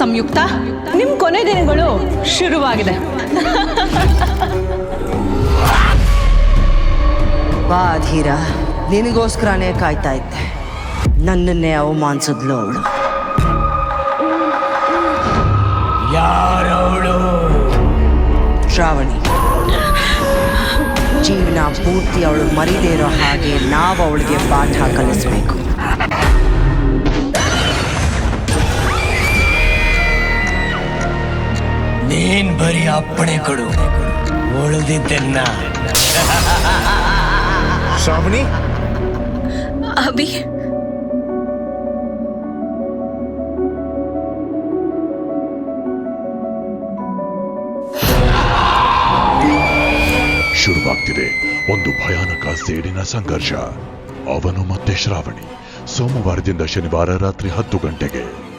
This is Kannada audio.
ಸಂಯುಕ್ತ. ನಿಮ್ಮ ಕೊನೆ ದಿನಗಳು ಶುರುವಾಗಿದೆ. ಬಾ ಧೀರ ನಿನಗೋಸ್ಕರನೇ ಕಾಯ್ತಾ ಇದ್ದೆ. ನನ್ನನ್ನೇ ಅವಮಾನಿಸಿದ್ಲು ಅವಳು ಯಾರವಳು? ಶ್ರಾವಣಿ ಜೀವನ ಪೂರ್ತಿ ಅವಳು ಮರಿದೇ ಇರೋ ಹಾಗೆ ನಾವು ಅವಳಿಗೆ ಪಾಠ ಕಲಿಸ್ಬೇಕು. ನೀನ್ ಬರೀ ಅಪ್ಪಣೆ ಕೊಡು. ಉಳಿದಿದ್ದನ್ನ. ಶ್ರಾವಣಿ? ಅಭಿ. ಶುರುವಾಗ್ತಿದೆ ಒಂದು ಭಯಾನಕ ಸೇಡಿನ ಸಂಘರ್ಷ. ಅವನು ಮತ್ತೆ ಶ್ರಾವಣಿ. ಸೋಮವಾರದಿಂದ ಶನಿವಾರ ರಾತ್ರಿ ಹತ್ತು ಗಂಟೆಗೆ.